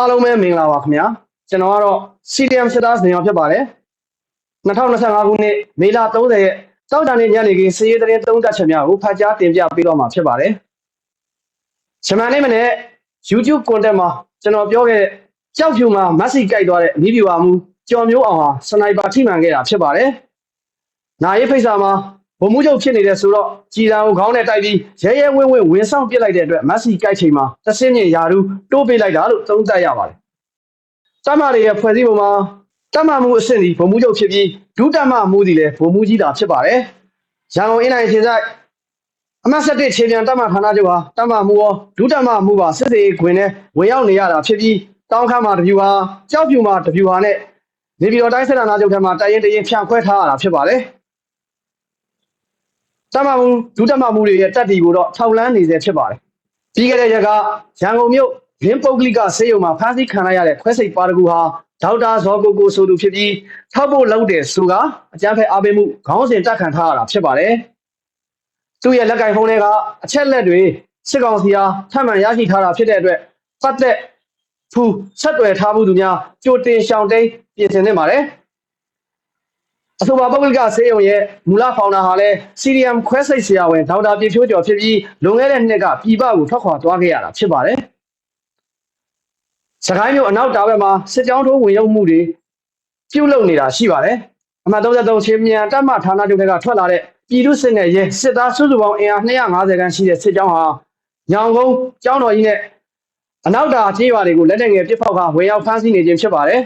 အားလုံးပဲမင်္ဂလာပါခင်ဗျာကျွန်တော်ကတော့ CDM စစ်သားစင်ရောဖြစ်ပါတယ်2025ခုနှစ်မေလ30ရက်တောက်တာနေ့ညနေခင်းစည်ရေးသတင်းသုံးသပ်ချက်များကိုဖတ်ကြားတင်ပြပေးတော့မှာဖြစ်ပါတယ်ဂျမန်နေ့မနေ့ YouTube content မှာကျွန်တော်ပြောခဲ့တဲ့ကြောက်ဖြူမှာမက်ဆီကြိုက်သွားတဲ့မိဘဝမှုကျော်မျိုးအောင်ဟာစနိုက်ပါထိမှန်ခဲ့တာဖြစ်ပါတယ်နာရေးဖိတ်စာမှာ ဘုံမှုချုပ်ဖြစ်နေတဲ့ဆိုတော့ကြည်တံကိုခေါင်းနဲ့တိုက်ပြီးရဲရဲဝင်းဝင်းဝင်ဆောင်ပစ်လိုက်တဲ့အတွက်မက်ဆီကြိုက်ချိန်မှာတဆင်းမြင့်ယာရူတိုးပေးလိုက်တာလို့သုံးသပ်ရပါတယ်တမတွေရဲ့ဖွဲ့စည်းပုံမှာတမမှုအဆင့်ဒီဘုံမှုချုပ်ဖြစ်ပြီးဒုတမမှုဒီလည်းဘုံမှုကြီးတာဖြစ်ပါတယ်ရန်ကုန်အင်းတိုင်းခြေဆိုင်အမတ်ဆက်တဲ့ခြေပြန်တမဌာနချုပ်ဟာတမမှုရောဒုတမမှုပါစစ်စေးခွင်နဲ့ဝင်ရောက်နေရတာဖြစ်ပြီးတောင်းခမ်းမှာတပြူဟာကြောက်ပြူမှာတပြူဟာနဲ့နေပြည်တော်တိုင်းစစ်ဌာနချုပ်ထဲမှာတိုင်ရင်တရင်ဖြန့်ခွဲထားရတာဖြစ်ပါတယ် တမမှုဒုတမမှုတွေရဲ့တက်တီကိုတော့ထောက်လန်းနေစေဖြစ်ပါတယ်ပြီးခဲ့တဲ့ရက်ကရန်ကုန်မြို့ရင်းပုတ်ကလိကဆေးရုံမှာဖမ်းဆီးခံလိုက်ရတဲ့ခွဲစိတ်ပါတကူဟာဒေါက်တာဇော်ကိုကိုဆိုသူဖြစ်ပြီးထောက်ဖို့လုပ်တဲ့ဆိုကအကြမ်းဖက်အားပေးမှုခေါင်းစဉ်တက်ခံထားရတာဖြစ်ပါတယ်။သူ့ရဲ့လက်ကင်ဖုန်းတွေကအချက်လက်တွေစစ်ကောင်စီအားထပ်မံရရှိထားတာဖြစ်တဲ့အတွက်ပတ်သက်ဖူဆက်သွယ်ထားမှုသူများကြိုတင်ရှောင်တိန်ပြင်ဆင်နေပါတယ်။ အဆိုပါပုဂ္ဂလိကဆေးရုံရဲ့မူလဖောင်နာဟာလည်း CDM ခွဲစိတ်ဆရာဝန်ဒေါက်တာပြေဖြိုးကျော်ဖြစ်ပြီးလွန်ခဲ့တဲ့နှစ်ကပြည်ပကိုထွက်ခွာသွားခဲ့ရတာဖြစ်ပါတယ်။စကိုင်းမြို့အနောက်တာဘက်မှာစစ်ကြောင်းထိုးဝင်ရောက်မှုတွေပြုလုပ်နေတာရှိပါတယ်။အမှတ်33ချင်းမြန်တပ်မဌာနချုပ်ကထွက်လာတဲ့ပြည်သူစစ်နဲ့ရဲစစ်သားစုစုပေါင်းအင်အား250ခန်းရှိတဲ့စစ်ကြောင်းဟာညောင်ကုန်းကျောင်းတော်ကြီးနဲ့အနောက်တာခြေရွာတွေကိုလက်နက်ငယ်ပစ်ဖောက်ကဝင်ရောက်ဖမ်းဆီးနေခြင်းဖြစ်ပါတယ်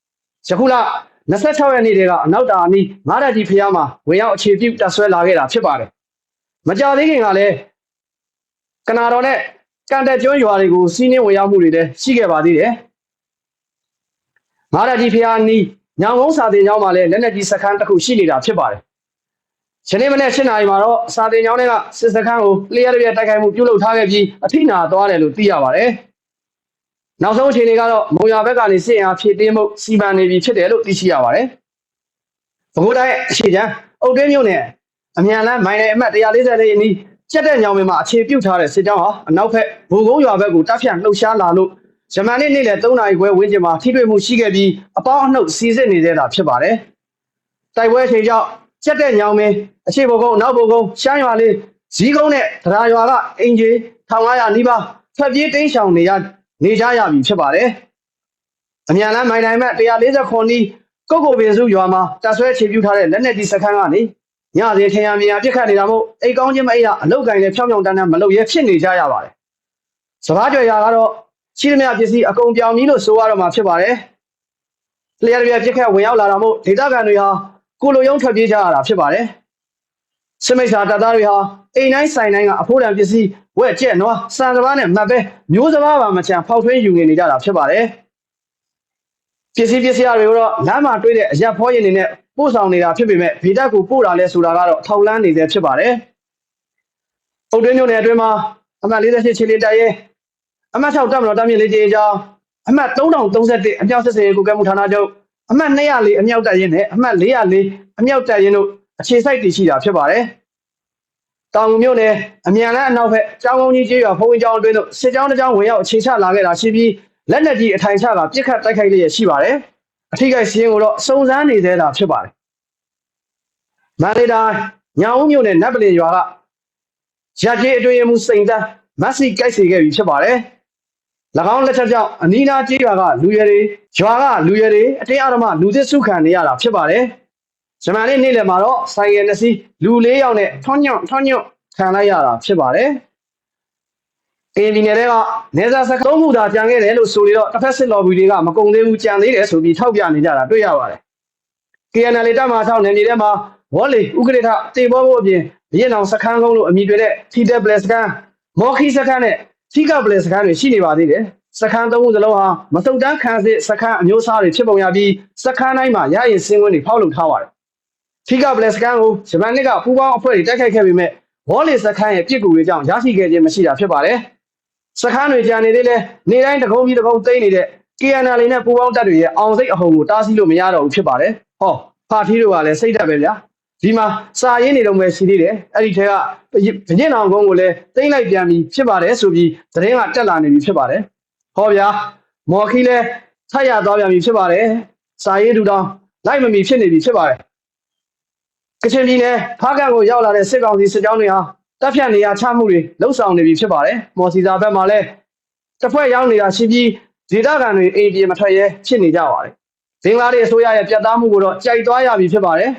။ယခုလ 26ရက်နေ့တည်းကအနောက်တာအနီးငါးရကြီးဖျားမှာဝင်ရောက်အခြေပြုတပ်ဆွဲလာခဲ့တာဖြစ်ပါတယ်။မကြသေးခင်ကလည်းကနာတော်နဲ့ကန်တက်ကျွန်းရွာတွေကိုစီးနှင်းဝင်ရောက်မှုတွေလည်းရှိခဲ့ပါသေးတယ်။ငါးရကြီးဖျားနီးညောင်ကုန်းစာတင်ကျောင်းမှာလည်းလက်နက်ကြီးစခန်းတစ်ခုရှိနေတာဖြစ်ပါတယ်။ယနေ့မနေ့7နာရီမှာတော့စာတင်ကျောင်းတွေကစစ်စခန်းကိုလျှက်ရပြတိုက်ခိုက်မှုပြုလုပ်ထားခဲ့ပြီးအထိနာသွားတယ်လို့သိရပါတယ်။ နောက်ဆုံးအခြေအနေကတော့မုံရွာဘက်ကနေစစ်အားဖြည့်တင်းမှုစီမံနေပြီဖြစ်တယ်လို့သိရှိရပါတယ်။ပဲခူးတိုင်းအခြေချမ်းအုတ်တွင်းမြို့နယ်အမြန်လန်းမိုင်နယ်အမှတ်140လေးအနီးကျက်တဲ့ညောင်ပင်မှာအခြေပြုတ်ထားတဲ့စစ်ကြောင်းဟာအနောက်ဘက်ဘူကုန်းရွာဘက်ကိုတပ်ဖြန့်လှုပ်ရှားလာလို့ဂျမန်နေ့နေ့လယ်3နာရီခွဲဝန်းကျင်မှာထိတွေ့မှုရှိခဲ့ပြီးအပေါင်းအနှုတ်စီစစ်နေသေးတာဖြစ်ပါတယ်။တိုက်ပွဲချိန်ကြောင့်ကျက်တဲ့ညောင်ပင်အခြေဘုံကုန်းနောက်ဘုံကုန်းရှမ်းရွာလေးဇီးကုန်းနဲ့ဒရာရွာကအင်ဂျီ1500နီးပါးထွက်ပြေးတိမ်းရှောင်နေရ နေကြရပြီဖြစ်ပါတယ်။အမြန်လမ်းမိုင်တိုင်းမဲ့149နီးကုတ်ကိုပင်စုရွာမှာတပ်ဆွဲခြေပြုတ်ထားတဲ့လက်နက်ကြီးစခန်းကနေညစီထင်ရမြင်ရပြစ်ခတ်နေတာမို့အိတ်ကောင်းချင်းမအိတ်ရအလုတ်ကင်နဲ့ဖြောင်းဖြောင်းတန်းတန်းမလုပ်ရဲဖြစ်နေကြရပါတယ်။စဘာကြော်ရကတော့ရှိသမျှပစ္စည်းအကုန်ပြောင်းပြီလို့ဆိုရတော့မှာဖြစ်ပါတယ်။လျှက်ပြပြစ်ခတ်ဝင်ရောက်လာတာမို့ဒေသခံတွေဟာကိုလိုယုံထွက်ပြေးကြရတာဖြစ်ပါတယ်။ စစ်မိတ်စာတပ်သားတွေဟာအိမ်တိုင်းဆိုင်တိုင်းကအဖိုးတန်ပစ္စည်းဝက်ကျက်နွားစံစဘာနဲ့မှတ်ပဲမျိုးစဘာပါမချန်ဖောက်ထွင်းယူနေကြတာဖြစ်ပါတယ်။ပစ္စည်းပစ္စည်းတွေကိုတော့လမ်းမှာတွေ့တဲ့အရက်ဖောရင်တွေနဲ့ပို့ဆောင်နေတာဖြစ်ပေမဲ့ဗီဒတ်ကိုပို့တာလဲဆိုတာကတော့ထောက်လန်းနေသေးဖြစ်ပါတယ်။အုတ်တွင်းမြို့နယ်အတွင်းမှာအမှတ်48ခြေလင်းတိုက်ရဲအမှတ်6တပ်မတော်တပ်မြင့်လေးကြီးအကြောင်းအမှတ်3031အမြောက်စစ်စေကိုကဲမှုဌာနချုပ်အမှတ်204အမြောက်တပ်ရင်းနဲ့အမှတ်404အမြောက်တပ်ရင်းတို့ အခြေစိုက်တည်ရှိတာဖြစ်ပါတယ်။တောင်ငူမြို့နယ်အမြန်လန်းအနောက်ဘက်ကျောင်းကုန်းကြီးကျေးရွာဖုံးဝင်ကျောင်းအတွင်းသို့စစ်ကြောင်းတစ်ကြောင်းဝင်ရောက်အခြေချလာခဲ့တာရှိပြီးလက်နက်ကြီးအထိုင်ချကပြစ်ခတ်တိုက်ခိုက်လျက်ရှိပါတယ်။အထိကိစီရင်ကိုတော့စုံစမ်းနေသေးတာဖြစ်ပါတယ်မန္တလေးတိုင်းညောင်ဦးမြို့နယ်နတ်ပလင်ရွာကရကြေးအတွင်းမှုစိန်တန်းမက်ဆီကြိုက်စေခဲ့ပြီဖြစ်ပါတယ်၎င်းလက်ချက်ကြောင့်အနီးနားကျေးရွာကလူရဲတွေရွာကလူရဲတွေအတင်းအဓမ္မလူသစ်စုခံနေရတာဖြစ်ပါတယ် ဂျမန်လေးနေ့လယ်မှာတော့ဆိုင်ကယ်နှစ်စီးလူ၄ယောက်နဲ့ထွန်းညွန့်ထွန်းညွန့်ခံလိုက်ရတာဖြစ်ပါတယ်ကရင်ပြည်နယ်တွေကနေဇာစကုံးမှုသာကြံခဲ့တယ်လို့ဆိုပြီးတော့တစ်ဖက်စစ်လော်ဘီတွေကမကုံသေးဘူးကြံသေးတယ်ဆိုပြီးထောက်ပြနေကြတာတွေ့ရပါတယ် KNL တပ်မ6နယ်မြေထဲမှာဝေါ်လီဥက္ကဋ္ဌတေဘောဖို့အပြင်ရင်းအောင်စခန်းကုန်းလို့အမည်တွေတဲ့ထီတက်ပလက်စခန်းမော်ခီစခန်းနဲ့ထီကပလက်စခန်းတွေရှိနေပါသေးတယ်စခန်းသုံးခုစလုံးဟာမစုံတန်းခံစစ်စခန်းအမျိုးအစားတွေဖြစ်ပုံရပြီးစခန်းတိုင်းမှာရရင်စင်းဝင်းတွေဖောက်လုပ်ထားပါတယ် ထီကပလက်စခန်းကိုဂျပန်နှစ်ကပူးပေါင်းအဖွဲ့တွေတိုက်ခိုက်ခဲ့ပေမဲ့ဝေါ်လီစခန်းရဲ့ပြစ်ကူတွေကြောင့်ရရှိခဲ့ခြင်းမရှိတာဖြစ်ပါတယ်စခန်းတွေကြာနေသေးလဲနေတိုင်းတကုံပြီးတကုံသိမ်းနေတဲ့ KNL နဲ့ပူပေါင်းတပ်တွေရဲ့အောင်စိတ်အဟုန်ကိုတားဆီးလို့မရတော့ဘူးဖြစ်ပါတယ်ဟောဖာထီးတို့ကလည်းစိတ်တက်ပဲဗျာဒီမှာစာရင်းနေတော့ပဲရှိသေးတယ်အဲ့ဒီထဲကဗညင်အောင်ကုန်းကိုလည်းသိမ့်လိုက်ပြန်ပြီဖြစ်ပါတယ်ဆိုပြီးသတင်းကတက်လာနေပြီဖြစ်ပါတယ်ဟောဗျာမော်ခီလည်းဆက်ရသွားပြန်ပြီဖြစ်ပါတယ်စာရေးတူတောင်းလိုက်မမီဖြစ်နေပြီဖြစ်ပါတယ် ကချင်ပြည်နယ်ဖားကန့်ကိုရောက်လာတဲ့စစ်ကောင်စီစစ်ကြောင်းတွေဟာတပ်ဖြတ်နေရချမှုတွေလှုပ်ဆောင်နေပြီဖြစ်ပါတယ်မော်စီစာဘက်မှာလည်းတစ်ဖွဲ့ရောက်နေတာရှိပြီးဒေသခံတွေအိမ်ပြေမထွက်ရဲဖြစ်နေကြပါတယ်ဘင်္ဂလားဒေ့ရှ်အစိုးရရဲ့ပြတ်သားမှုကိုတော့ကြိုက်သွားရပြီဖြစ်ပါတယ်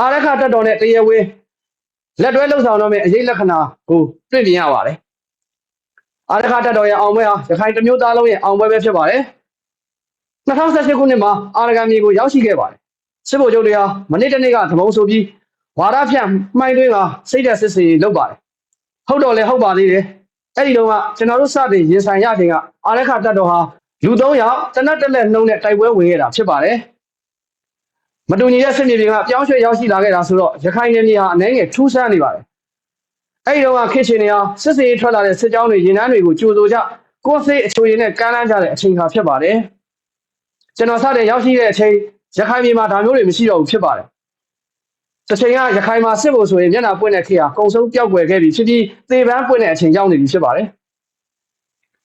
အာရခတက်တော်နဲ့တရဝင်းလက်တွဲလှုပ်ဆောင်တော့မယ့်အရေးလက္ခဏာကိုတွေ့မြင်ရပါတယ်အာရခတက်တော်ရဲ့အောင်ပွဲဟာရခိုင်တစ်မျိုးသားလုံးရဲ့အောင်ပွဲပဲဖြစ်ပါတယ်2018ခုနှစ်မှာအာရဂံမြေကိုရောက်ရှိခဲ့ပါတယ် စစ်ဗိုလ်ချုပ်တွေဟာမနေ့တနေ့ကသဘုံဆိုပြီးဝါဒဖြန့်မှိုင်းသွင်းကစိတ်သက်စစ်စီလုပ်ပါတယ်ဟုတ်တော့လေဟုတ်ပါသေးတယ်အဲ့ဒီတော့ကကျွန်တော်တို့စတင်ရင်ဆိုင်ရချိန်ကအာရခတက်တော်ဟာလူ၃ယောက်တနက်တက်လက်နှုံးနဲ့တိုက်ပွဲဝင်ခဲ့တာဖြစ်ပါတယ်မတူညီတဲ့စစ်မြေပြင်ကပြောင်းရွှေ့ရောက်ရှိလာခဲ့တာဆိုတော့ရခိုင်နယ်မြေဟာအနေငယ်ထူးဆန်းနေပါတယ်အဲ့ဒီတော့ကခေတ်ရှင်တွေဟာစစ်စေးထွက်လာတဲ့စစ်ကြောင်းတွေရင်နှန်းတွေကိုကြိုးဆိုကြကိုယ်စိတ်အချိုရည်နဲ့ကမ်းလှမ်းကြတဲ့အချိန်ခါဖြစ်ပါတယ်ကျွန်တော်စတဲ့ရောက်ရှိတဲ့အချိန် ရခိုင်ပြည်မှာဒါမျိုးတွေမရှိတော့ဘူးဖြစ်ပါတယ်တစ်ချိန်ကရခိုင်မှာစစ်ဖို့ဆိုရင်မျက်နှာပွင့်တဲ့ခေတ်ဟာကုံဆုံးပျောက်ကွယ်ခဲ့ပြီဖြစ်ပြီးသေပန်းပွင့်တဲ့အချိန်ရောက်နေပြီဖြစ်ပါတယ်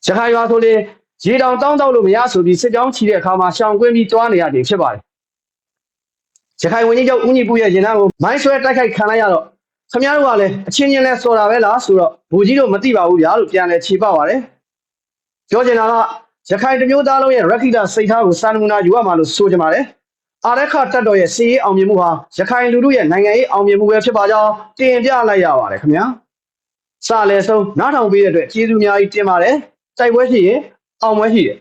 ရခိုင်ရွာဆိုရင်ရေတောင်တောင်းတောက်လို့မရဆိုပြီးစစ်ကြောင်းချီတဲ့အခါမှာရှောင်ကွင်းပြီးတွားနေရတယ်ဖြစ်ပါတယ်ရခိုင်ဝန်ကြီးချုပ်ဦးညီပူရဲ့ရင်နှန်းကိုမိုင်းဆွဲတိုက်ခိုက်ခံလိုက်ရတော့ခင်ဗျားတို့ကလည်းအချင်းချင်းလဲစော်တာပဲလားဆိုတော့ဘူကြီးတို့မသိပါဘူးဗျာလို့ပြန်လဲခြေပပါတယ်ပြောချင်တာကရခိုင်တစ်မျိုးသားလုံးရဲ့ရက္ခိတစိတ်ထားကိုစာနမူနာယူရမှာလို့ဆိုချင်ပါတယ် အာရခတက်တော်ရဲ့စီးရေးအောင်မြင်မှုဟာရခိုင်လူထုရဲ့နိုင်ငံရေးအောင်မြင်မှုပဲဖြစ်ပါကြောင်းတင်ပြလိုက်ရပါတယ်ခင်ဗျာစလဲဆုံးနားထောင်ပေးတဲ့အတွက်ကျေးဇူးအများကြီးတင်ပါတယ်တိုက်ပွဲရှိရင်အောင်ပွဲရှိတယ်